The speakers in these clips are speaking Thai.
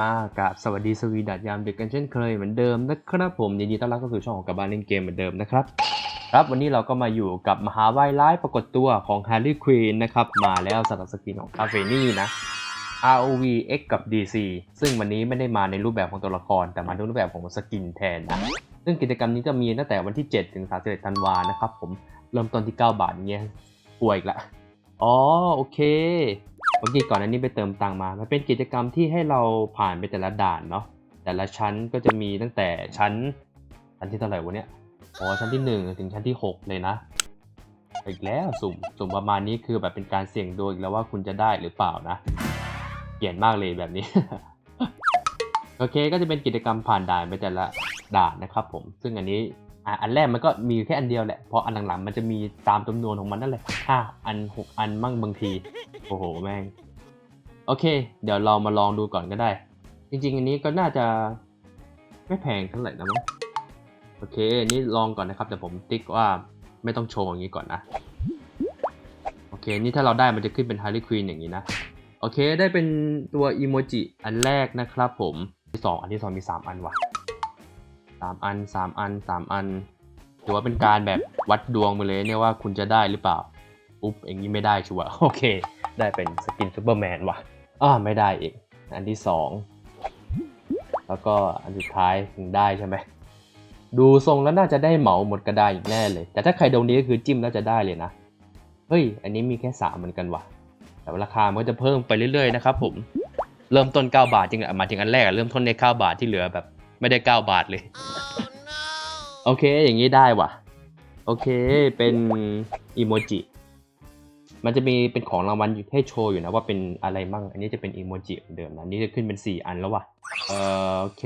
มากับสวัสดีสวีดัดยามดึกกันเช่นเคยเหมือนเดิมนะครับผมยินดีต้อนรับเข้าสู่ช่องของกับบ้านเล่นเกมเหมือนเดิมนะครับครับวันนี้เราก็มาอยู่กับมหาวิทยาลัยปรากฏตัวของ Harley Quinn นะครับมาแล้วสำหรับสกินของคาเฟนี่นะ ROV X กับ DC ซึ่งวันนี้ไม่ได้มาในรูปแบบของตัวละคร แต่มาในรูปแบบของสกินแทนนะซึ่งกิจกรรมนี้จะมีตั้งแต่วันที่ 7 ถึง 31 ธันวานะครับผมเริ่มต้นที่ 9 บาทอย่างเงี้ยป่วยอีกละอ๋อโอเค เมื่อกี้ก่อนอันนี้ไปเติมตังมา มันเป็นกิจกรรมที่ให้เราผ่านไปแต่ละด่านเนาะ แต่ละชั้นก็จะมีตั้งแต่ชั้น ชั้นที่เท่าไหร่วะเนี่ย อ๋อ ชั้นที่ 1 ถึงชั้นที่ 6 เลยนะ อีกแล้วสุ่ม สุ่มประมาณนี้คือแบบเป็นการเสี่ยงดวงอีกแล้วว่าคุณจะได้หรือเปล่านะ เกลียดมากเลยแบบนี้ โอเค ก็จะเป็นกิจกรรมผ่านด่านไปแต่ละด่านนะครับผม ซึ่งอันนี้ อะอันแรกมันก็มีแค่อันเดียวแหละพราะอันหลังๆมันจะมีตามจำนวนของมันนั่นแหละห้าอันหกอันมั่งบางที โอ้โหแม่ง โอเค เดี๋ยวเรามาลองดูก่อนก็ได้ จริง ๆ อันนี้ก็น่าจะไม่แพงเท่าไหร่นะมั้งโอเคนนี้ลองก่อนนะครับแต่ผมติ๊กว่าไม่ต้องโชว์อย่างนี้ก่อนนะโอเคนี่ถ้าเราได้มันจะขึ้นเป็น Harley Quinn อย่างนี้นะโอเคได้เป็นตัวอีโมจิอันแรกนะครับผมที่สองอันที่สองมี3อันว่ะ สามอันสามอันสามอันถือว่าเป็นการแบบวัดดวงไปเลยเนี่ยว่าคุณจะได้หรือเปล่า อุ๊บอย่างนี้ไม่ได้ชัวร์โอเค ได้เป็นสกินซูเปอร์แมนว่ะอ้าไม่ได้อีก อันที่สองแล้วก็อันสุดท้ายถึงได้ใช่ไหมดูทรงแล้วน่าจะได้เหมาหมดกระดาษอีกแน่เลย แต่ถ้าใครโดนนี้ก็คือจิ้มแล้วจะได้เลยนะเฮ้ย อันนี้มีแค่สามเหมือนกันว่ะ แต่ราคามันก็จะเพิ่มไปเรื่อยๆนะครับผม เริ่มต้น 9 บาทจริงๆอะมาถึงอันแรกเริ่มต้นใน 9 บาทที่เหลือแบบ ไม่ได้ 9 บาทเลย โอเคอย่างนี้ได้ว่ะ โอเคเป็นอีโมจิมันจะมีเป็นของรางวัลอยู่ให้โชว์อยู่นะว่าเป็นอะไรมั่ง อันนี้จะเป็นอีโมจิเหมือนเดิมนะอันนี่จะขึ้นเป็น 4 อันแล้วว่ะเออโอเค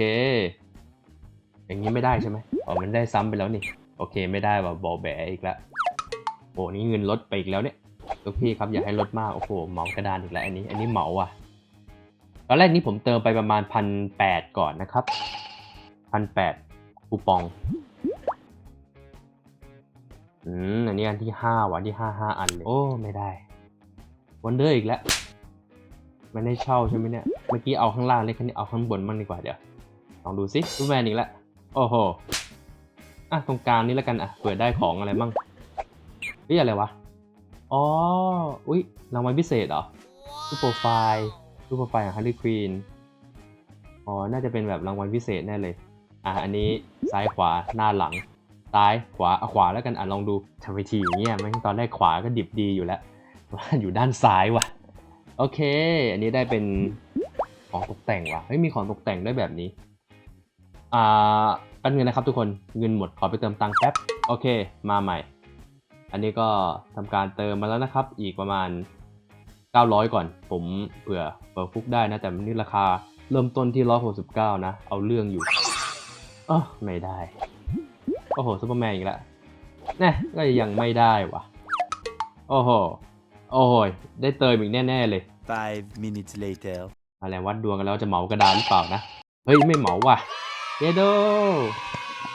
อย่างนี้ไม่ได้ใช่ไหมอ๋อมันได้ซ้ำไปแล้วนี่ โอเคไม่ได้ว่ะบอแบอีกแล้วโอ้นี่เงินลดไปอีกแล้วเนี่ยลูกพี่ครับอย่าให้ลดมากโอ้โหเหมากระดานอีกแล้วอันนี้ อันนี้เหมาว่ะตอนแรกนี้ผมเติมไปประมาณพันแปดก่อนนะครับ พันแปดคูปอง อืม อันนี้อันที่ห้าวันที่ห้าห้าอันเลย โอ้ ไม่ได้ วันเดอร์อีกแล้วไม่ได้เช่าใช่ไหมเนี่ย เมื่อกี้เอาข้างล่างเลยคันนี้เอาข้างบนมั่งดีกว่าเดี๋ยว ลองดูสิรูปแมนอีกแล้ว โอ้โห อะ ตรงกลางนี้แล้วกันอะ เปิดได้ของอะไรมั่งเฮ้ยอะไรวะ อ๋อ อุ๊ย รางวัลพิเศษเหรอรูปโปรไฟล์รูปโปรไฟล์ของฮาร์ y ี i ค n นอ๋อ น่าจะเป็นแบบรางวัลพิเศษแน่เลย อะอันนี้ซ้ายขวาหน้าหลัง ซ้ายขวาขวาแล้วกันอะลองดูทำไปทีอย่างเงี้ยแม่งตอนแรกขวาก็ดิบดีอยู่แล้วว่าอยู่ด้านซ้ายว่ะ โอเค อันนี้ได้เป็นของตกแต่งว่ะเฮ้ยมีของตกแต่งด้วยแบบนี้ อ่าแป๊บนึงนะครับทุกคนเงินหมดขอไปเติมตังค์แป๊บโอเค มาใหม่ อันนี้ก็ทำการเติมมาแล้วนะครับ อีกประมาณ 900 ก่อน ผมเผื่อเปิดฟุกได้นะแต่นี่ราคาเริ่มต้นที่ 169 นะ เอาเรื่องอยู่ เออไม่ได้ โอ้โหซูเปอร์แมนอีกแล้วแน่ก็ยังไม่ได้วะโอ้โห โอ้โหยได้เติมอีกแน่ ๆ เลย Five minutes later. อะไรวัดดวงกันแล้วจะเหมากระดานหรือเปล่านะ เฮ้ย ไม่เหมาว่ะเยโด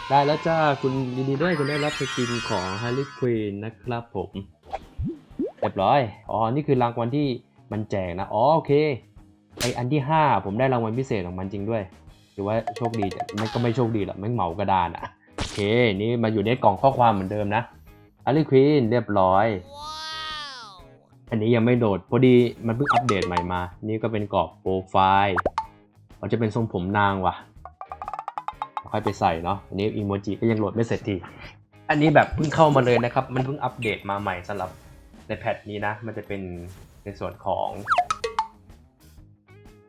ได้แล้วจ้า คุณยินดีด้วยคุณได้รับสกินของ Harley Quinn นะครับผมเรียบร้อย อ๋อ นี่คือรางวัลที่มันแจกนะ อ๋อ โอเค ไออันที่ 5 ผมได้รางวัลพิเศษของมันจริงด้วย ถือว่าโชคดีแต่มันก็ไม่โชคดีหรอกแม่งเหมากระดานอะโอเคนี่มาอยู่ในกล่องข้อความเหมือนเดิมนะ Harley Quinn เรียบร้อย อันนี้ยังไม่โดดพอดีมันเพิ่งอัปเดตใหม่มา นี่ก็เป็นกรอบโปรไฟล์มันจะเป็นทรงผมนางว่ะค่อยไปใส่เนาะอันนี้อีโมจิก็ยังโหลดไม่เสร็จที อันนี้แบบเพิ่งเข้ามาเลยนะครับ มันเพิ่งอัปเดตมาใหม่สำหรับในแพทนี้นะ มันจะเป็นในส่วนของ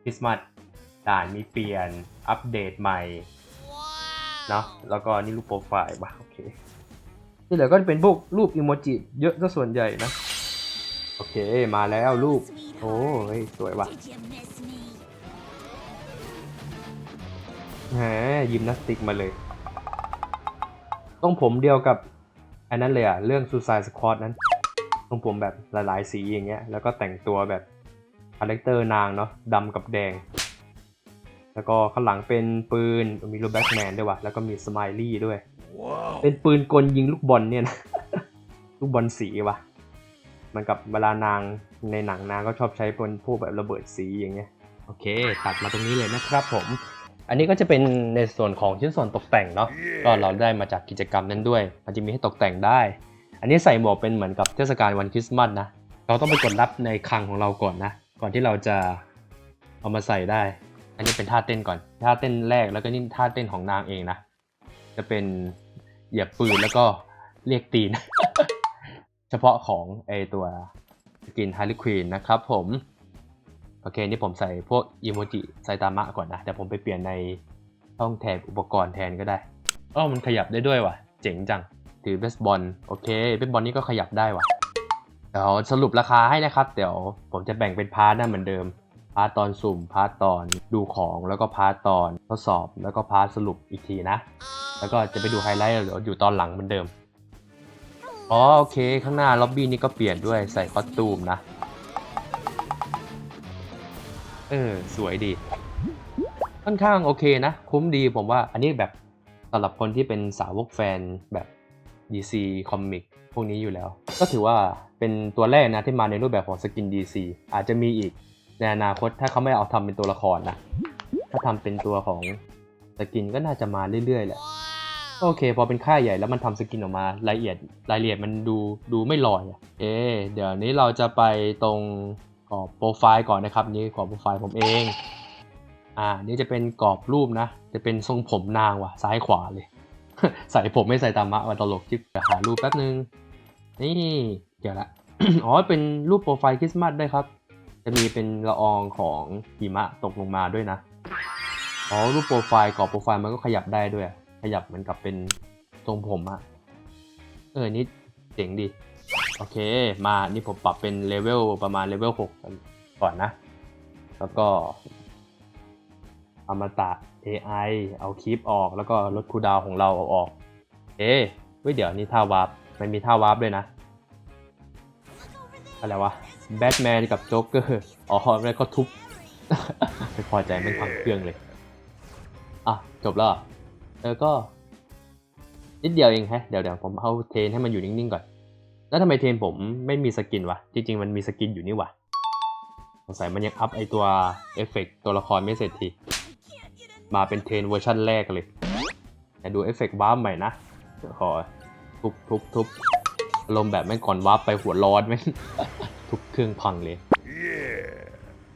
คริสต์มาส ด่านมีเปลี่ยนอัปเดตใหม่เนาะแล้วก็นี่รูปโปรไฟล์ว่ะโอเคที่เหลือก็จะเป็นพวกรูปอีโมจิเยอะซะส่วนใหญ่นะ โอเคมาแล้วรูป โอ้ยสวยว่ะแหมยิมนาสติกมาเลย ต้องผมเดียวกับอันนั้นเลยอะเรื่อง Suicide Squad นั้น ต้องผมแบบหลายๆสีอย่างเงี้ยแล้วก็แต่งตัวแบบคาแรคเตอร์นางเนาะดำกับแดง แล้วก็ข้างหลังเป็นปืนมีรูปแบ็กแมนด้วยว่ะแล้วก็มีสไมลี่ด้วย Wow. เป็นปืนกลยิงลูกบอลเนี่ยนะลูกบอลสีว่ะมันกับเวลานางในหนังนางก็ชอบใช้เป็นพวกแบบระเบิดสีอย่างเงี้ยโอโอเค ตัดมาตรงนี้เลยนะครับผม อันนี้ก็จะเป็นในส่วนของชิ้นส่วนตกแต่งเนาะก็เราได้มาจากกิจกรรมนั้นด้วย มันจะมีให้ตกแต่งได้ อันนี้ใส่หมวกเป็นเหมือนกับเทศกาลวันคริสต์มาสนะ เราต้องไปกดรับในคลังของเราก่อนนะ ก่อนที่เราจะเอามาใส่ได้ อันนี้เป็นท่าเต้นก่อน ท่าเต้นแรกแล้วก็นี่ท่าเต้นของนางเองนะ จะเป็นเหยียบปืนแล้วก็เรียกตีน เฉพาะของไอตัวสกินฮาร์ลีควีนนะครับผม โอเค นี่ผมใส่พวกอีโมจิไซตามะก่อนนะ แต่ผมไปเปลี่ยนในช่องแทนอุปกรณ์แทนก็ได้อ้อมันขยับได้ด้วยว่ะ เจ๋งจัง ถือเบสบอล โอเค เบสบอลนี่ก็ขยับได้ว่ะ เดี๋ยวสรุปราคาให้นะครับ เดี๋ยวผมจะแบ่งเป็นพาร์ทนะเหมือนเดิม พาร์ตอนสุ่ม พาร์ตอนดูของแล้วก็พาร์ตอนทดสอบแล้วก็พาร์สรุปอีกทีนะ แล้วก็จะไปดูไฮไลท์เดี๋ยวอยู่ตอนหลังเหมือนเดิมอ๋อโอเค ข้างหน้าล็อบบี้นี่ก็เปลี่ยนด้วยใส่คอสตูมนะ เออ สวยดี ค่อนข้างโอเคนะ คุ้มดีผมว่าอันนี้แบบสำหรับคนที่เป็นสาวกแฟนแบบ DC คอมิกพวกนี้อยู่แล้ว ก็ถือว่าเป็นตัวแรกนะที่มาในรูปแบบของสกิน DC อาจจะมีอีก ในอนาคตถ้าเขาไม่เอาทำเป็นตัวละครนะถ้าทำเป็นตัวของสกินก็น่าจะมาเรื่อยๆแหละโอเค พอเป็นค่ายใหญ่แล้วมันทำสกินออกมารายละเอียดรายละเอียดมันดูดูไม่ลอยอะเอ๊เดี๋ยวนี้เราจะไปตรงกรอบโปรไฟล์ก่อนนะครับนี่กรอบโปรไฟล์ผมเองอ่านี่จะเป็นกรอบรูปนะ จะเป็นทรงผมนางว่ะซ้ายขวาเลย ใส่ผมไม่ใส่ตามะมาตลกจิ๊บหารูปแป๊บนึงนี่เดี๋ยวละอ๋อเป็นรูปโปรไฟล์คริสต์มาสได้ครับ จะมีเป็นละอองของหิมะตกลงมาด้วยนะ อ๋อ รูปโปรไฟล์กรอบโปรไฟล์มันก็ขยับได้ด้วย ขยับเหมือนกับเป็นทรงผมอะเออ นี่เจ๋งดี โอเค มา นี่ผมปรับเป็นเลเวลประมาณเลเวล6ก่อนนะ แล้วก็อมตะ AI เอาคลิปออก แล้วก็ลดคูดาวของเราเอาออก เอ๊ะเว้ยเดี๋ยวนี้ท่าวาร์ปมันมีท่าวาร์ปด้วยนะ อะไรวะ แบทแมนกับโจ๊กเกอร์ อ๋อแล้วก็ทุบ ไม่พอใจไม่พังเครื่องเลย อะ จบแล้วเหรอเออก็ นิดเดียวเองฮะ เดี๋ยวเดี๋ยวผมเอาเทนให้มันอยู่นิ่งๆก่อน แล้วทำไมเทนผมไม่มีสกินวะ จริง ๆ มันมีสกินอยู่นี่วะสงสัยมันยังอัพไอตัวเอฟเฟกต์ตัวละครไม่เสร็จที มาเป็นเทนเวอร์ชั่นแรกเลยแต่ดูเอฟเฟกต์วาร์ปใหม่นะ ขอทุบทุบทุบอารมณ์แบบไม่งก่อนวาร์ปไปหัวร้อนไหม ทุบเครื่องพังเลย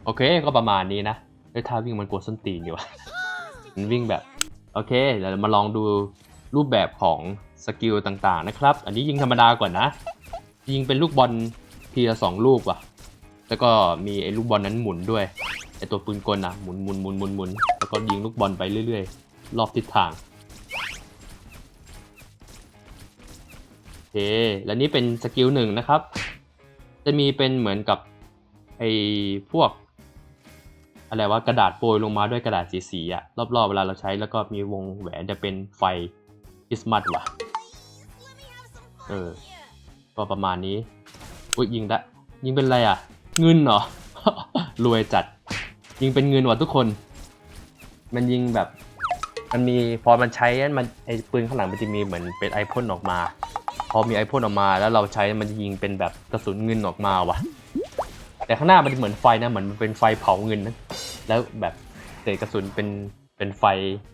โอเคก็ประมาณนี้นะไอ้ยท่าวิ่งมันกดส้นตีนอยู่วะมันวิ่งแบบ โอเคเดี๋ยวเรามาลองดูรูปแบบของสกิลต่างๆนะครับ อันนี้ยิงธรรมดาก่อนนะ ยิงเป็นลูกบอลทีละสองลูกว่ะ แล้วก็มีไอ้ลูกบอลนั้นหมุนด้วยไอ้ตัวปืนกลนะหมุนหมุนหมุนหมุนหมุนแล้วก็ยิงลูกบอลไปเรื่อยๆ รอบทิศทางโอเค และนี่เป็นสกิลหนึ่งนะครับ จะมีเป็นเหมือนกับไอ้พวก อะไรว่ากระดาษโปรยลงมาด้วยกระดาษสีๆอะรอบๆเวลาเราใช้แล้วก็มีวงแหวนจะเป็นไฟคริสต์มาสว่ะ เออ ก็ประมาณนี้ อุ้ยยิงได้ยิงเป็นอะไรอะ เงินเหรอ รวยจัด ยิงเป็นเงินว่ะทุกคน มันยิงแบบ มันมีพอมันใช้มันไอปืนข้างหลังมันจะมีเหมือนเป็นไอพ่นออกมา พอมีไอพ่นออกมา แล้วเราใช้มันจะยิงเป็นแบบกระสุนเงินออกมาว่ะ แต่ข้างหน้ามันเหมือนไฟนะเหมือนมันเป็นไฟเผาเงินนะแล้วแบบเศษกระสุนเป็นเป็นไฟ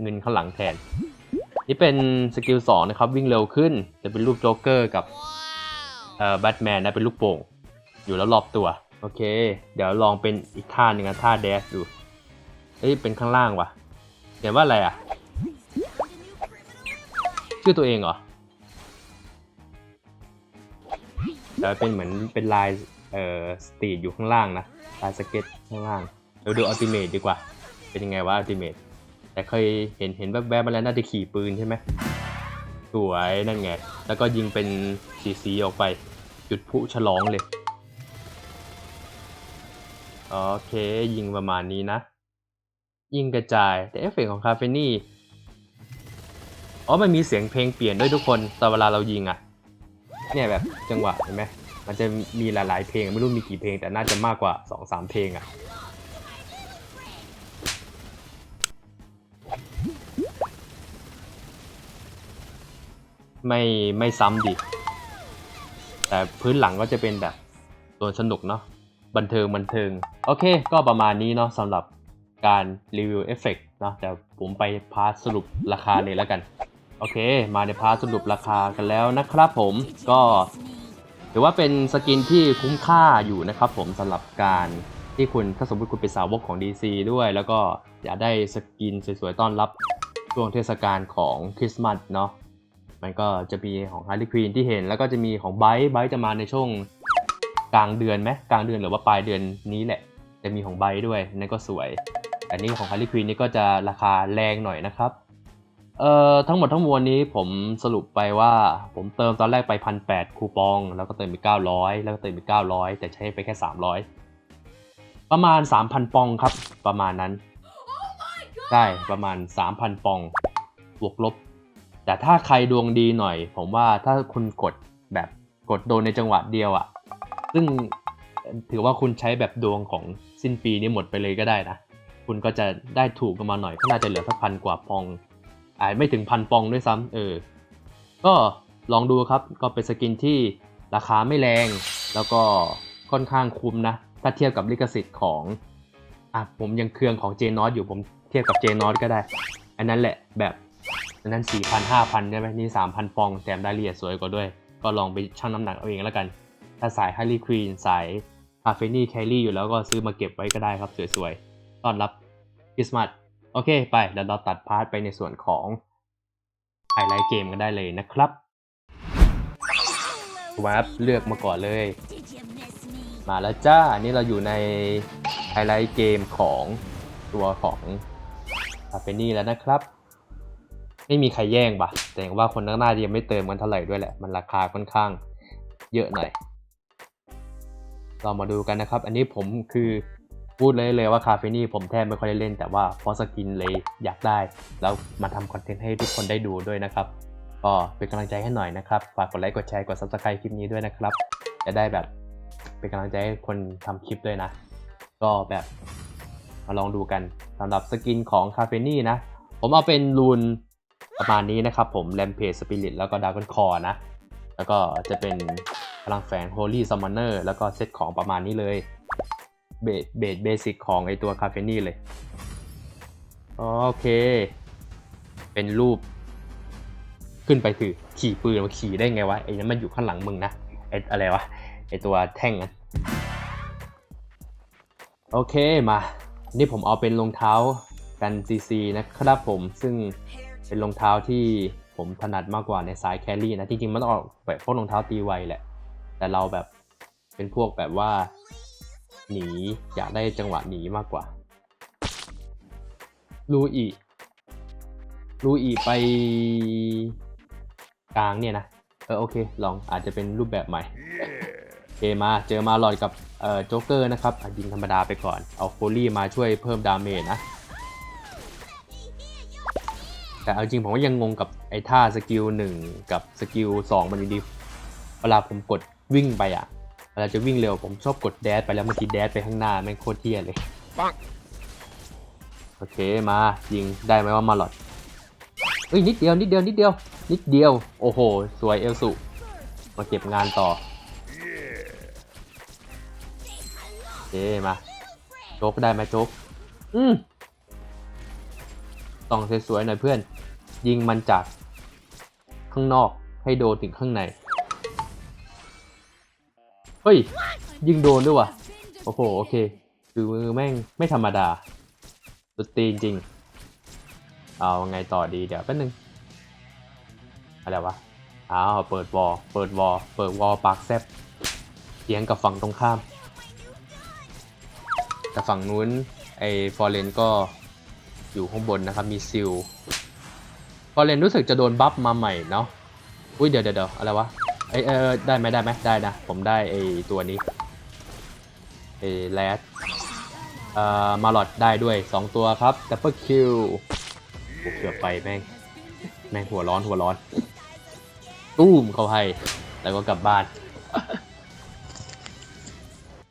เงินข้างหลังแทน นี่เป็นสกิลสองนะครับ วิ่งเร็วขึ้นจะเป็นรูปโจ๊กเกอร์กับเอ่อแบทแมนนะเป็นลูกโป่ง อยู่แล้วรอบตัว โอเค เดี๋ยวลองเป็นอีกท่าหนึ่งนะท่าแดชดูเอ้ยเป็นข้างล่างว่ะเขียนว่าอะไรอะชื่อตัวเองเหรอ แต่เป็นเหมือนเป็นลายเอ่อสตรีทอยู่ข้างล่างนะลายสเก็ตข้างล่างเดี๋ยวดูอัลติเมทดีกว่า เป็นยังไงวะอัลติเมทแต่เคยเห็นเห็นแวบๆมาแล้วน่าจะขี่ปืนใช่ไหมสวยนั่นไง แล้วก็ยิงเป็นสีสีออกไป จุดพลุฉลองเลยโอเคยิงประมาณนี้นะ ยิงกระจายแต่เอฟเฟกต์ของคาเฟนี่อ๋อมันมีเสียงเพลงเปลี่ยนด้วยทุกคนตอนเวลาเรายิงอะ่ะ เนี่ยแบบจังหวะเห็นไหมมันจะมีหลายๆเพลงไม่รู้มีกี่เพลงแต่น่าจะมากกว่า2อสามเพลงอะ่ะไม่ไม่ซ้ำดิ แต่พื้นหลังก็จะเป็นแบบตัวสนุกเนาะบันเทิงบันเทิง โอเค ก็ประมาณนี้เนาะสำหรับการรีวิวเอฟเฟกต์เนาะแต่ผมไปพาร์ทสรุปราคาเลยแล้วกัน โอเค มาในพาสรุปราคากันแล้วนะครับผมก็ถือว่าเป็นสกินที่คุ้มค่าอยู่นะครับผมสำหรับการที่คุณถ้าสมมติคุณเป็นสาวกของ DC ด้วย แล้วก็อยากได้สกินสวยๆ ต้อนรับช่วงเทศกาลของคริสต์มาสเนาะมันก็จะมีของ Harley Quinn ที่เห็น แล้วก็จะมีของไบ e ์ไบ e ์จะมาในช่วงกลางเดือนไหมกลางเดือนหรือว่าปลายเดือนนี้แหละ จะมีของไบ e ์ด้วยนั่นก็สวย อันนี้ของ Harley Quinn นี่ก็จะราคาแรงหน่อยนะครับ เอ่อทั้งหมดทั้งมวลนี้ผมสรุปไปว่าผมเติมตอนแรกไปพันแปดคูปอง แล้วก็เติมไปเก้าร้อยแล้วก็เติมไปเก้าร้อยแต่ใช้ไปแค่สามร้อยประมาณสามพันปองครับประมาณนั้นใช่ประมาณสามพันปองบวกลบ แต่ถ้าใครดวงดีหน่อย ผมว่าถ้าคุณกดแบบกดโดนในจังหวะเดียวอะ่ะ ซึ่งถือว่าคุณใช้แบบดวงของสิ้นปีนี้หมดไปเลยก็ได้นะ คุณก็จะได้ถูกกันมาหน่อยก็น่าจะเหลือสักพันกว่าปอง อาจไม่ถึงพันปองด้วยซ้ำเออ ก็ลองดูครับก็เป็นสกินที่ราคาไม่แรง แล้วก็ค่อนข้างคุ้มนะ ถ้าเทียบกับลิขสิทธิ์ของอะผมยังเครืองของเจนอสอยู่ผมเทียบกับเจนอสก็ได้ อันนั้นแหละแบบอันนั้นสี่พันห้าพันใช่ไหมนี่สามพันปองแถมได้เอียดสวยกว่าด้วย ก็ลองไปชั่งน้ำหนักเอาเองแล้วกัน ถ้าสายฮาร์ลีควีนสายคาเฟนี่แคลรี่อยู่แล้วก็ซื้อมาเก็บไว้ก็ได้ครับ สวยๆ ต้อนรับคริสต์มาส โอเคไปเดี๋ยวเราตัดพาร์ทไปในส่วนของไฮไลท์เกมกันได้เลยนะครับวับเลือกมาก่อนเลย มาแล้วจ้าอันนี้เราอยู่ในไฮไลท์เกมของตัวของคาเฟนี่แล้วนะครับ ไม่มีใครแย่งปะแต่ว่าคนข้างหน้ายังไม่เติมกันเท่าไหร่ด้วยแหละ มันราคาค่อนข้างเยอะหน่อย เรามาดูกันนะครับ อันนี้ผมคือ พูดเลยเลยว่าคาเฟนี่ผมแทบไม่ค่อยได้เล่น แต่ว่าพราะสกินเลยอยากได้ แล้วมาทำคอนเทนต์ให้ทุกคนได้ดูด้วยนะครับก็เป็นกำลังใจให้หน่อยนะครับ ฝากกดไลค์กดแชร์กด subscribe คลิปนี้ด้วยนะครับ จะได้แบบเป็นกำลังใจให้คนทำคลิปด้วยนะ ก็แบบมาลองดูกันสำหรับสกินของคาเฟนี่นะ ผมเอาเป็นรูนประมาณนี้นะครับผม Rampage Spirit แล้วก็ Dragon Core นะ แล้วก็จะเป็นพลังแฝง Holy Summoner แล้วก็เซตของประมาณนี้เลย เบสเบสเบสิกของไอตัวคาเฟนี่เลยโอเค เป็นรูป ขึ้นไปถือขี่ปืนมาขี่ได้ไงวะไอ้นั้นมันอยู่ข้างหลังมึงนะไออะไรวะไอตัวแท่งนั้นโอเคมา นี่ผมเอาเป็นรองเท้ากัน CC นะครับผมซึ่งเป็นรองเท้าที่ผมถนัดมากกว่าในสายแครี่นะจริงๆมันต้องออกแบบพวกรองเท้าตีไวแหละ แต่เราแบบเป็นพวกแบบว่า หนีอยากได้จังหวะหนีมากกว่า ลูอีลูอีไปกลางเนี่ยนะ เออโอเค ลองอาจจะเป็นรูปแบบใหม่โอเคมาเจอมาหลอดกับเอ่อโจ๊กเกอร์นะครับยิงธรรมดาไปก่อน เอาโคลี่มาช่วยเพิ่มดาเมจนะ แต่เอาจริงผมก็ยังงงกับไอ้ท่าสกิลหนึ่งกับสกิลสองมันยู่ดีเวลาผมกดวิ่งไปอะ ลาจะวิ่งเร็วผมชอบกดแดชไปแล้วเมื่อกี้แดชไปข้างหน้าแม่งโคตรเที่ยเลยปังโอเคมายิงได้ไหมว่ามาหลอดเอ้ยนิดเดียวนิดเดียวนิดเดียว นิดเดียวโอ้โห สวยเอลสุมาเก็บงานต่อโอเคมาโจ๊กได้ไหมโจ๊กอืมต้องสวยๆหน่อยเพื่อน ยิงมันจากข้างนอกให้โดนถึงข้างใน เฮ้ย ยิงโดนด้วยว่ะ โอ้โห โอเค คือมือแม่งไม่ธรรมดา สุดตีนจริง เอาไงต่อดีเดี๋ยวแป๊บนึง อะไรวะ อ้าว เปิดวอลเปิดวอลเปิดวอลปากแซบเถียงกับฝั่งตรงข้าม แต่ฝั่งนู้น ไอ้ฟอร์เรนก็อยู่ข้างบนนะครับ มีซิลฟอร์เรนรู้สึกจะโดนบัฟมาใหม่เนาะ อุ้ยเดี๋ยวเดี๋ยวเดี๋ยวอะไรวะ ไอเออได้ไหมได้ไหมได้นะ ผมได้ไอตัวนี้ไอแรดเอ่อมาหลอดได้ด้วย 2 ตัวครับดับเบิลคิวเกือบไปแม่ง แม่งหัวร้อนหัวร้อนตู้มเขาให้ แล้วก็กลับบ้าน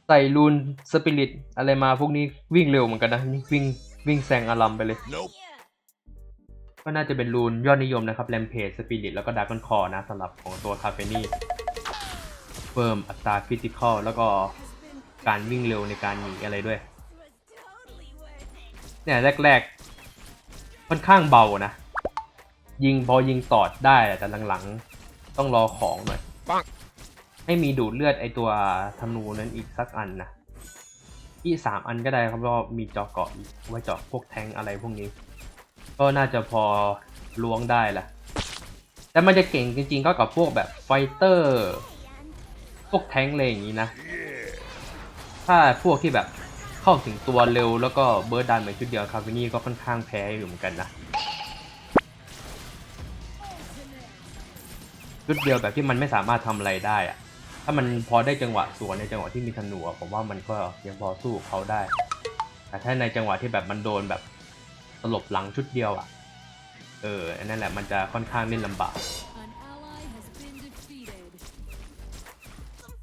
ใส่รูนสปิริตอะไรมาพวกนี้วิ่งเร็วเหมือนกันนะ วิ่งวิ่งแซงอารัมไปเลย Nope. ก็น่าจะเป็นรูนยอดนิยมนะครับแ a มเพจสปิริตแล้วก็ด a ร์กอนคอนะสำหรับของตัวคาเฟนี่เพิ่มอัตราคริติคอลแล้วก็การวิ่งเร็วในการหนีอะไรด้วยเนี่ยแรกๆ ค่อนข้างเบานะ ยิงพอยิงตอดได้แต่หลังๆ ต้องรอของหน่อยให้มีดูดเลือดไอตัวธนูนั้นอีกสักอันนะอีกสามอันก็ได้ครับเพราะว่ามีเจาะเกาะอีกไว้เจาะพวกแทงค์อะไรพวกนี้ ก็น่าจะพอล้วงได้แหละแต่มันจะเก่งจริงๆก็กับพวกแบบไฟเตอร์ พวกแทงค์อะไรอย่างนี้นะ ถ้าพวกที่แบบเข้าถึงตัวเร็วแล้วก็เบิร์ดดันเหมือนชุดเดียวคาร์ฟินี่ก็ค่อนข้างแพ้อยู่เหมือนกันนะชุดเดียวแบบที่มันไม่สามารถทำอะไรได้อะถ้ามันพอได้จังหวะสวนในจังหวะที่มีธนูผมว่ามันก็ยังพอสู้เขาได้แต่ถ้าในจังหวะที่แบบมันโดนแบบ ตลบหลังชุดเดียวอะ เอออันนั่นแหละมันจะค่อนข้างเล่นลำบาก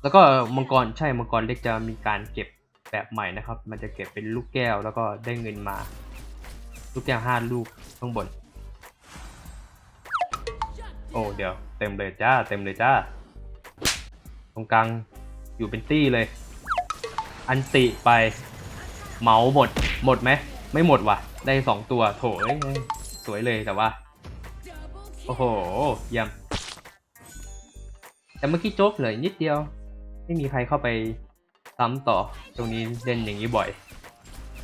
แล้วก็มังกรใช่มังกรเล็กจะมีการเก็บแบบใหม่นะครับ มันจะเก็บเป็นลูกแก้วแล้วก็ได้เงินมา ลูกแก้วห้าลูกข้างบน โอ้เดี๋ยวเต็มเลยจ้าเต็มเลยจ้า ตรงกลางอยู่เป็นตี้เลย อันติไปเหมาหมดหมดไหม ไม่หมดว่ะ ได้สองตัวโถยสวยเลยแต่ว่า โอ้โหเยี่ยมแต่เมื่อกี้โจ๊กเลยนิดเดียว ไม่มีใครเข้าไปซ้ำต่อ ตรงนี้เล่นอย่างนี้บ่อย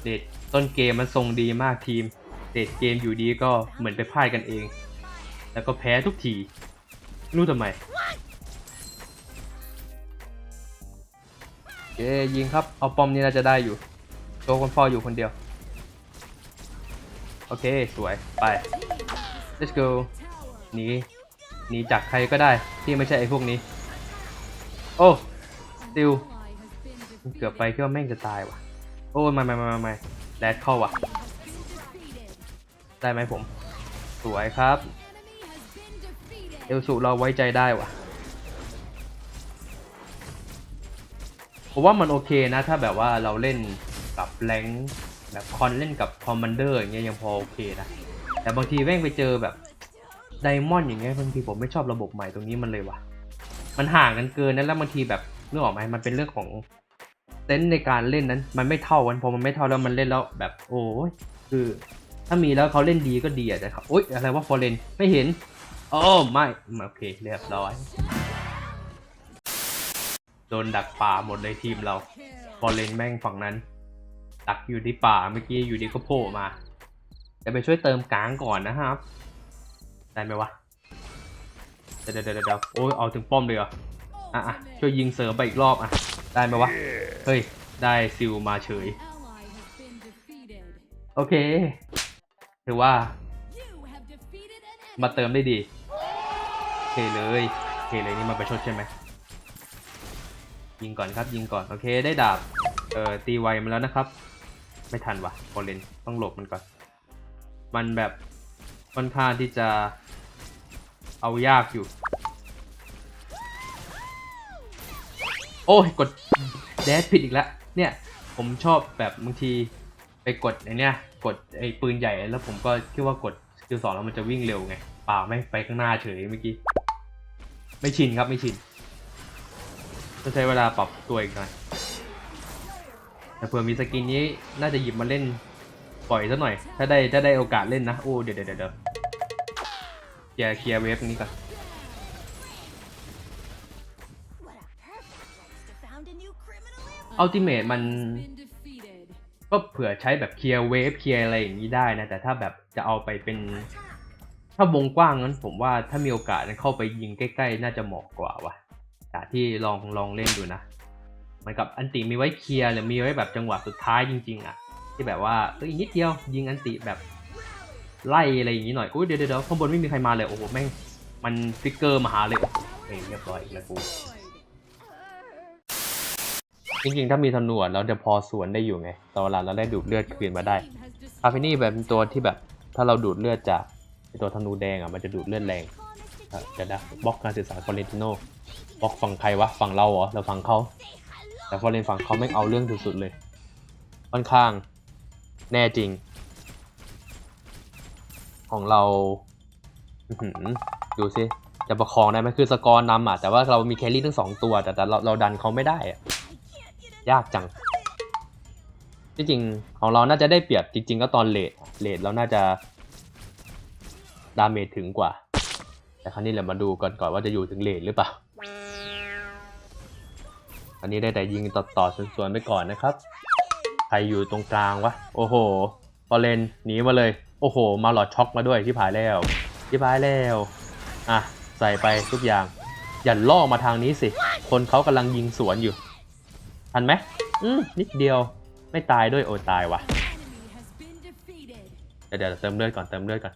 เดทต้นเกมมันทรงดีมากทีมเดทเกมอยู่ดีก็เหมือนไปพ่ายกันเอง แล้วก็แพ้ทุกทีรู้ทำไมเย้ยิงครับ เอาปอมนี่น่าจะได้อยู่โจ๊กคนพ่ออยู่คนเดียว อเค สวย ไป let's go หนีหนีจากใครก็ได้ที่ไม่ใช่ไอ้พวกนี้ โอ้ติวเกือบไปคิดว่าแม่งจะตายว่ะ โอ้ไม่ไม่ไม่ไม่ไม่แรดเข้าว่ะ ได้ไหมผม สวยครับเอลสูเราไว้ใจได้ว่ะผมว่ามันโอเคนะ ถ้าแบบว่าเราเล่นกับแรง แบบคอนเล่นกับคอมมานเดอร์อย่างเงี้ยยังพอโอเคนะ แต่บางทีแม่งไปเจอแบบไดมอนด์อย่างเงี้ยบางทีผมไม่ชอบระบบใหม่ตรงนี้มันเลยว่ะ มันห่างกันเกินนั้นแล้วบางทีแบบนึกองอกไหมมันเป็นเรื่องของเซนส์ในการเล่นนั้น มันไม่เท่ากันพอมันไม่เท่าแล้วมันเล่นแล้วแบบโอ้ยคือ ถ้ามีแล้วเขาเล่นดีก็ดีอะแต่เขาโอ๊ยอะไรว่าฟอร์เรนไม่เห็นโอ้ไม่โอเคเรียบร้อยโดนดักป่าหมดเลยทีมเราฟอร์เรนแม่งฝั่งนั้น ดักอยู่ที่ป่าเมื่อกี้อยู่ดีก็โผล่มาจะไปช่วยเติมกลางก่อนนะครับได้ไหมวะเดี๋ยวเดี๋ยวเดี๋ยวโอ้ยเอาถึงป้อมเลยเหรออะอะช่วยยิงเสริมไปอีกรอบอะได้ไหมวะเฮ้ยได้ซิลมาเฉยโอเคถือว่า มาเติมได้ดีโอเคเลยโอเคเลยนี่มาประชดใช่ไหมยิงก่อนครับยิงก่อนโอเคได้ดาบเอ่อตีไวมาแล้วนะครับ ไม่ทันวะฟอเรนต้องหลบมันก่อน มันแบบค่อนข้างที่จะเอายากอยู่ โอ้ยกดแดชผิดอีกแล้ว เนี่ย ผมชอบแบบบางทีไปกดไอเนี้ยกดไอปืนใหญ่แล้วผมก็คิดว่ากดสกิลสองแล้วมันจะวิ่งเร็วไงเปล่าไม่ไปข้างหน้าเฉยเมื่อกี้ ไม่ชินครับไม่ชินต้องใช้เวลาปรับตัวอีกหน่อย แต่เผื่อมีสกินนี้น่าจะหยิบมาเล่นปล่อยซะหน่อย ถ้าได้ถ้าได้โอกาสเล่นนะโอ้เดี๋ยวเดี๋ยวเดี๋ยวเคลียร์เคลียร์เวฟนี้ก่อนอัลติเมทมันก็เผื่อใช้แบบเคลียร์เวฟเคลียร์อะไรอย่างนี้ได้นะ แต่ถ้าแบบจะเอาไปเป็น ถ้าวงกว้างนั้นผมว่าถ้ามีโอกาสเข้าไปยิงใกล้ ๆ น่าจะเหมาะกว่าว่ะแต่ที่ลองลองเล่นดูนะ หมันกับอันติมีไว้เคลียร์หรือมีไว้แบบจังหวะสุดท้ายจริง ๆ อะ ที่แบบว่าเอ้ยนิดเดียวยิงอันติแบบไล่อะไรอย่างนี้หน่อยอุ้ยเดี๋ยวเดี๋ยวข้างบนไม่มีใครมาเลยโอ้โหแม่งมันฟิกเกอร์มาหาเลยเฮ้ยเรียบร้อยแล้วกูจริงๆ ถ้ามีธนูเราจะพอสวนได้อยู่ไงตอนเวลาเราได้ดูดเลือดคืนมาได้ Team has คาเฟนี่แบบเป็นตัวที่แบบถ้าเราดูดเลือดจากตัวธนูแดงอะมันจะดูดเลือดแรงอะเดี๋ยวนะบล็อกการสื่อสารฟอเรนติโนบล็อกฝั่งใครวะฝั่งเราเหรอเราฝั่งเขา แต่ฟอร์เรนฝั่งเขาไม่เอาเรื่องสุดๆเลย ค่อนข้างแน่จริง ของเราดูสิจะประคองได้ไหมคือสกอร์นำอะแต่ว่าเรามีแครี่ทั้งสองตัวแต่แต่เราเราดันเขาไม่ได้อะยากจังจริงๆของเราน่าจะได้เปรียบจริง ๆ ก็ตอนเลดเลดเราน่าจะดาเมจถึงกว่า แต่ครั้นี้เรามาดูก่อนก่อนว่าจะอยู่ถึงเลดหรือเปล่า อันนี้ได้แต่ยิงต่อต่อๆสวนๆไปก่อนนะครับ ใครอยู่ตรงกลางวะ โอ้โหพอเลนหนีมาเลย โอ้โห มาหลอดช็อกมาด้วยที่ผายแล้วที่ผายแล้ว อะ ใส่ไปทุกอย่าง อย่าล่อมาทางนี้สิ คนเขากำลังยิงสวนอยู่ ทันไหมอืมนิดเดียว ไม่ตายด้วยโอ้ตายว่ะเดี๋ยวเดี๋ยวเติมเลือดก่อน เติมเลือดก่อน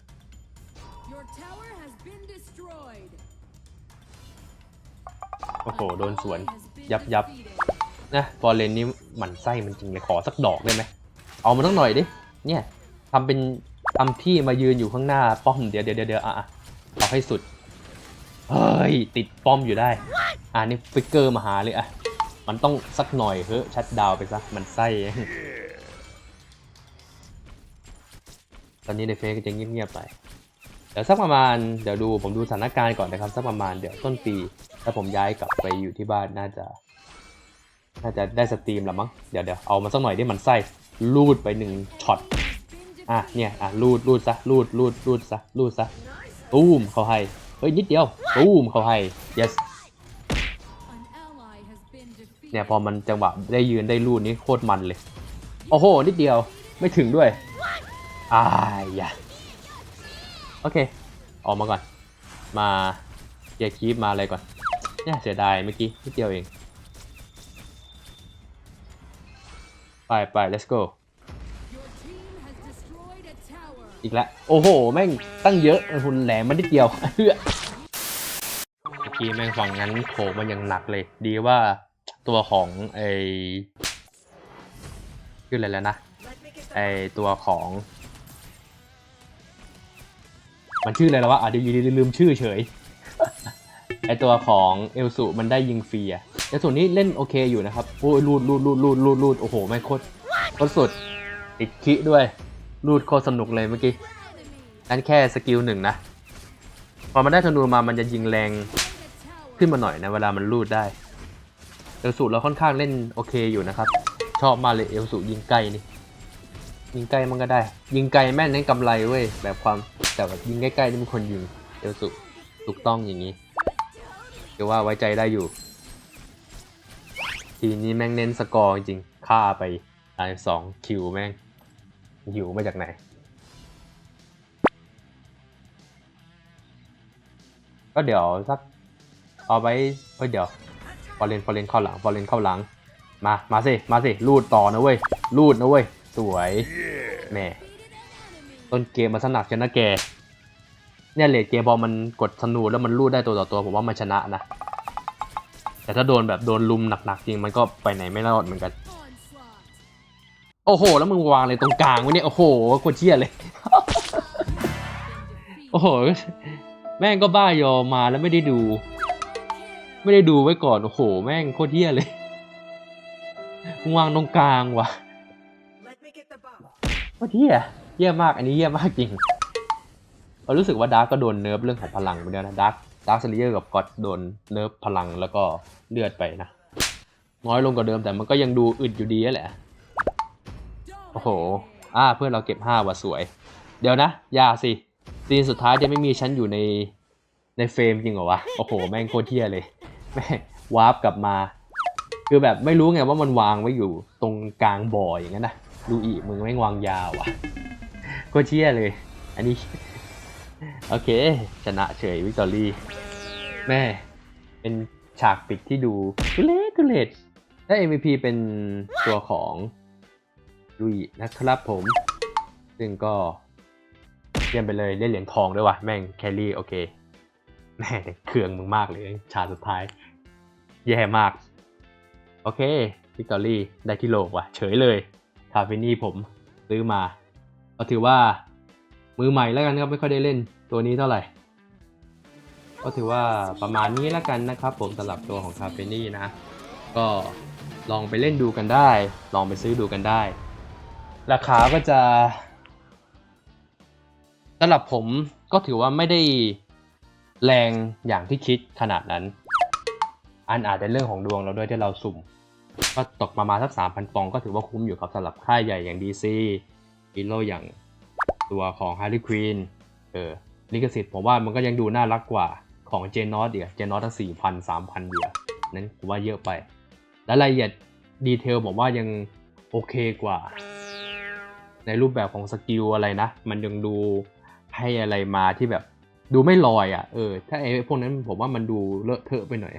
โอ้โห โดนสวน ยับยับนะฟอร์เรนนี่หมั่นไส้มันจริงเลยขอสักดอกได้ไหมเอามาสักหน่อยดิเนี่ยทำเป็นทำที่มายืนอยู่ข้างหน้าป้อมเดี๋ยวเดี๋ยวเดี๋ยวอะเอาให้สุดเฮ้ยติดป้อมอยู่ได้อ่านี่ฟิกเกอร์มาหาเลยอะมันต้องสักหน่อยเฮ้ยชัดดาวไปซะมันไส้ตอนนี้ในเฟซก็จะเงียบๆไปเดี๋ยวสักประมาณเดี๋ยวดูผมดูสถานการณ์ก่อนนะครับสักประมาณเดี๋ยวต้นปี ถ้าผมย้ายกลับไปอยู่ที่บ้านน่าจะ น่าจะได้สตรีมแล้วมั้ง เดี๋ยวเดี๋ยวเอามาสักหน่อยได้มันไส้ลูดไปหนึ่งช็อต อะเนี่ยอะรูดรูดซะรูดรูดรูดซะรูดซะตูมเขาให้ เฮ้ยนิดเดียวตูมเขาให้ yes เนี่ยพอมันจังหวะได้ยืนได้รูดนี้โคตรมันเลย โอ้โหนิดเดียวไม่ถึงด้วยอายยะโอเค ออกมาก่อน มาเกียร์คีปมาอะไรก่อน เนี่ยเสียดายเมื่อกี้นิดเดียวเอง ไปไป let's go อีกแล้วโอ้โห แม่งตั้งเยอะหุ่นแหลมมันนิดเดียวเฮ้อเมื่อกี้แม่งฝั่งนั้นโผมันยังหนักเลย ดีว่าตัวของไอชื่ออะไรแล้วนะไอตัวของ มันชื่ออะไรแล้ววะอะเดี๋ยวอยู่ดีลืมชื่อเฉย ไอตัวของเอลสุมันได้ยิงฟรีอะเอลสุนี่เล่นโอเคอยู่นะครับโอ้ยรูดรูดรูดรูดรูดรูดโอ้โหแม่โคตรโคตรสุดติดคิด้วยรูดโคตรสนุกเลยเมื่อกี้นั่นแค่สกิลหนึ่งนะ พอมันได้ธนูมามันจะยิงแรงขึ้นมาหน่อยนะเวลามันรูดได้เอลสูเราค่อนข้างเล่นโอเคอยู่นะครับ ชอบมากเลยเอลสูยิงไกลนี่ยิงไกลมันก็ได้ ยิงไกลแม่นนั่นกำไรเว้ยแบบความแต่แบบยิงใกล้ๆนี่มันคนยิงเอลสูถูกต้องอย่างนี้ ถือว่าไว้ใจได้อยู่ ทีนี้แม่งเน้นสกอร์จริงๆฆ่าไปตายสองคิวแม่งหิวมาจากไหนก็เดี๋ยวสักเอาไว้เฮ้ยเดี๋ยวฟอร์เรนฟอร์เรนเข้าหลังฟอร์เรนเข้าหลัง มา มาสิ มาสิรูดต่อนะเว้ยรูดนะเว้ย สวยแหม่ต้นเกมมันสนักชนะแก เนี่ยเลดเกมพอมันกดธนูแล้วมันรูดได้ตัวต่อตัวผมว่ามันชนะนะ แต่ถ้าโดนแบบโดนลุมหนักๆจริงมันก็ไปไหนไม่รอดเหมือนกัน โอ้โห แล้วมึงวางเลยตรงกลางว้เนี่ยโอ้โหโคตรเชี่ยเลย โอ้โห แม่งก็บ้ายอมาแล้วไม่ได้ดู ไม่ได้ดูไว้ก่อนโอ้โห แม่งโคตรเที่ยเลย มึงวางตรงกลางวะโคตรเที่ยเยี่ยมากอันนี้เยี่ยมมากจริง เรารู้สึกว่าดาร์กก็โดนเนิร์ฟเรื่องของพลังไปแล้วนะดาร์กดาร์กเซเลเยอร์กับก็อดโดนเนิร์ฟพลังแล้วก็เลือดไปนะ น้อยลงกว่าเดิมแต่มันก็ยังดูอึดอยู่ดีนั่นแหละ โอ้โห อ่าเพื่อนเราเก็บห้าว่ะสวย เดี๋ยวนะอย่าสิซีนสุดท้ายจะไม่มีฉันอยู่ในในเฟรมจริงเหรอวะ โอ้โห แม่งโคตรเที่ยเลย แม่งวาร์ปกลับมา คือแบบไม่รู้ไงว่ามันวางไว้อยู่ตรงกลางบ่ออย่างนั้นนะ ดูอีมึงแม่งวางยาวอะโคตรเที่ยเลย อันนี้ โอเค ชนะเฉยวิกตอรี่ แม่ เป็นฉากปิดที่ดูทุเรศทุเรศและ MVP เป็นตัวของลุยนะครับผม ซึ่งก็เยี่ยมไปเลยได้เหรียญทองด้วยว่ะ แม่งแครี่โอเค แม่เครื่องมึงมากเลยฉากสุดท้าย แย่มาก โอเควิกตอรี่ได้ที่โลกว่ะ เฉยเลยคาเฟนี่ผมซื้อมาก็ถือว่า มือใหม่แล้วกันครับไม่ค่อยได้เล่นตัวนี้เท่าไหร่ ก็ถือว่าประมาณนี้แล้วกันนะครับ ผมสำหรับตัวของคาเฟนี่นะ ก็ลองไปเล่นดูกันได้ ลองไปซื้อดูกันได้ ราคาก็จะสำหรับผมก็ถือว่าไม่ได้แรงอย่างที่คิดขนาดนั้น อันอาจจะเรื่องของดวงเราด้วยที่เราสุ่ม ก็ตกประมาณสัก3,000ปองก็ถือว่าคุ้มอยู่ครับสำหรับค่ายใหญ่อย่าง DC ฮีโร่อย่าง ตัวของ Harley Quinn เออลิขสิทธิ์ผมว่ามันก็ยังดูน่ารักกว่าของเจนนอตเดียเจนนอตตั้ง4,000 3,000เดียวนั้นผมว่าเยอะไป และรายละเอียดดีเทลผมว่ายังโอเคกว่า ในรูปแบบของสกิลอะไรนะ มันยังดูให้อะไรมาที่แบบดูไม่ลอยอะเออถ้าไอ้พวกนั้นผมว่ามันดูเลอะเทอะไปหน่อย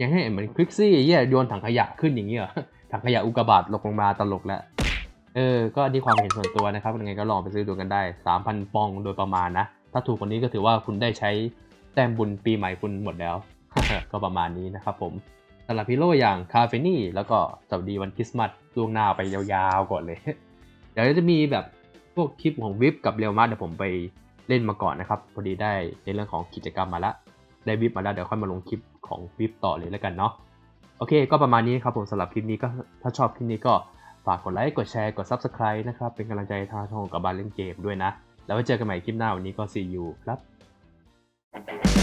ย่างให้เหมือนคลิกซี่เหี้ยโยนถังขยะขึ้นอย่างเงี้ยเหรอถังขยะอุกกาบาตลงลงมาตลกแล้ว เออ ก็นี่ความเห็นส่วนตัวนะครับยังไงก็ลองไปซื้อดูกันได้ 3,000 ปองโดยประมาณนะ ถ้าถูกกว่านี้ก็ถือว่าคุณได้ใช้แต้มบุญปีใหม่คุณหมดแล้ว ก็ประมาณนี้นะครับผมสำหรับฮีโร่อย่างคาเฟนี่ แล้วก็สวัสดีวันคริสต์มาสล่วงหน้าไปยาวๆก่อนเลย เดี๋ยวจะมีแบบพวกคลิปของวิปกับเรียวมาเดี๋ยวผมไปเล่นมาก่อนนะครับ พอดีได้ในเรื่องของกิจกรรมมาละ ได้วิปมาแล้วเดี๋ยวค่อยมาลงคลิปของวิปต่อเลยแล้วกันเนาะ โอเค ก็ประมาณนี้ครับผมสำหรับคลิปนี้ก็ถ้าชอบคลิปนี้ก็ ฝากกดไลค์กดแชร์กด Subscribe นะครับ เป็นกำลังใจทางช่องกับบานเล่นเกมด้วยนะ แล้วไว้เจอกันใหม่คลิปหน้าวันนี้ก็ see you ครับ